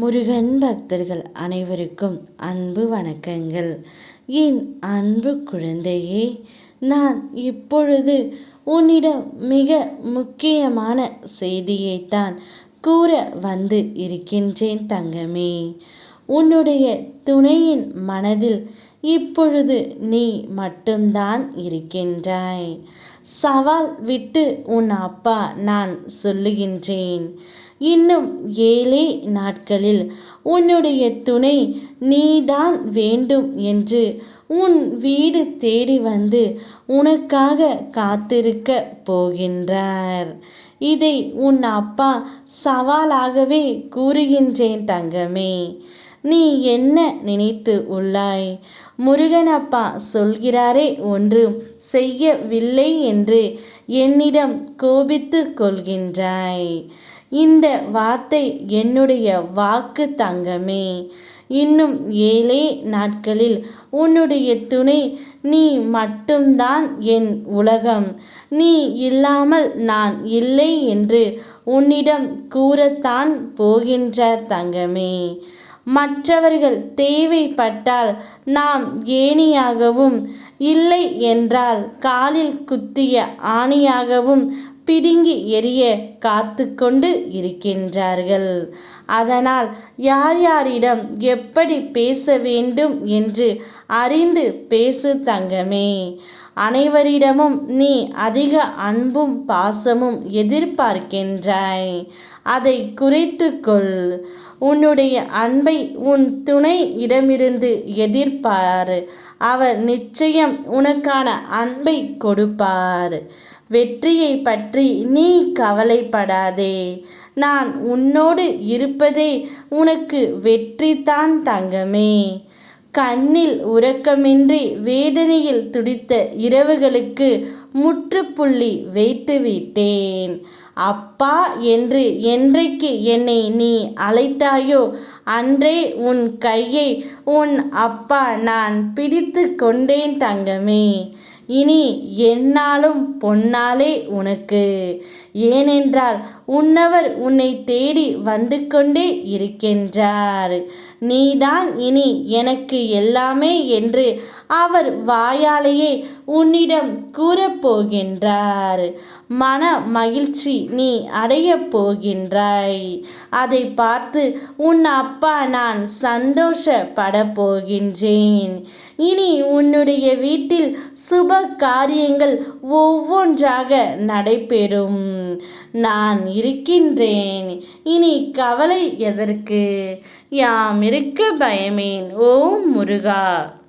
முருகன் பக்தர்கள் அனைவருக்கும் அன்பு வணக்கங்கள். என் அன்பு குழந்தையே நான் இப்பொழுது உன்னிடம் மிக முக்கியமான செய்தியைத்தான் கூற வந்து இருக்கின்றேன் தங்கமே. உன்னுடைய துணையின் மனதில் இப்பொழுது நீ மட்டும்தான் இருக்கின்றாய். சவால் விட்டு உன் அப்பா நான் சொல்லுகின்றேன். இன்னும் ஏழே நாட்களில் உன்னுடைய துணை நீதான் வேண்டும் என்று உன் வீடு தேடி வந்து உனக்காக காத்திருக்க போகின்றார். இதை உன் அப்பா சவாலாகவே கூறுகின்றேன் தங்கமே. நீ என்ன நினைத்து உள்ளாய்? முருகனப்பா சொல்கிறாரே ஒன்று செய்யவில்லை என்று என்னிடம் கோபித்து கொள்கின்றாய். இந்த வார்த்தை என்னுடைய வாக்கு தங்கமே. இன்னும் ஏழே நாட்களில் உன்னுடைய துணை நீ மட்டும்தான் என் உலகம். நீ இல்லாமல் நான் இல்லை என்று உன்னிடம் கூறத்தான் போகின்றார் தங்கமே. மற்றவர்கள் தேவைப்பட்டால் நாம் ஏணியாகவும் இல்லை என்றால் காலில் குத்திய ஆணியாகவும் பிடுங்கி எரிய காத்து கொண்டு இருக்கின்றார்கள். அதனால் யார் யாரிடம் எப்படி பேச வேண்டும் என்று அறிந்து பேசு தங்கமே. அனைவரிடமும் நீ அதிக அன்பும் பாசமும் எதிர்பார்க்கின்றாய். அதை குறைத்து கொள் உன்னுடைய அன்பை உன் துணை இடமிருந்து எதிர்பார் அவர் நிச்சயம் உனக்கான அன்பை கொடுப்பார். வெற்றியை பற்றி நீ கவலைப்படாதே. நான் உன்னோடு இருப்பதே உனக்கு வெற்றிதான் தங்கமே. கண்ணில் உறக்கமின்றி வேதனையில் துடித்த இரவுகளுக்கு முற்றுப்புள்ளி வைத்து விட்டேன் அப்பா என்று என்றைக்கு என்னை நீ அழைத்தாயோ அன்றே உன் கையை உன் அப்பா நான் பிடித்து கொண்டேன் தங்கமே. இனி என்னாலும் பொன்னாலே உனக்கு. ஏனென்றால் உன்னவர் உன்னை தேடி வந்து கொண்டே இருக்கின்றார். நீதான் இனி எனக்கு எல்லாமே என்று அவர் வாயாலேயே உன்னிடம் கூறப்போகின்றார். மன மகிழ்ச்சி நீ அடையப் போகின்றாய். அதை பார்த்து உன் அப்பா நான் சந்தோஷப்பட போகின்றேன். இனி உன்னுடைய வீட்டில் சுப காரியங்கள் ஒவ்வொன்றாக நடைபெறும். நான் இருக்கின்றேன். இனி கவலை எதற்கு? யாம் நெருக்க பயமேன் ஓம் முருகா.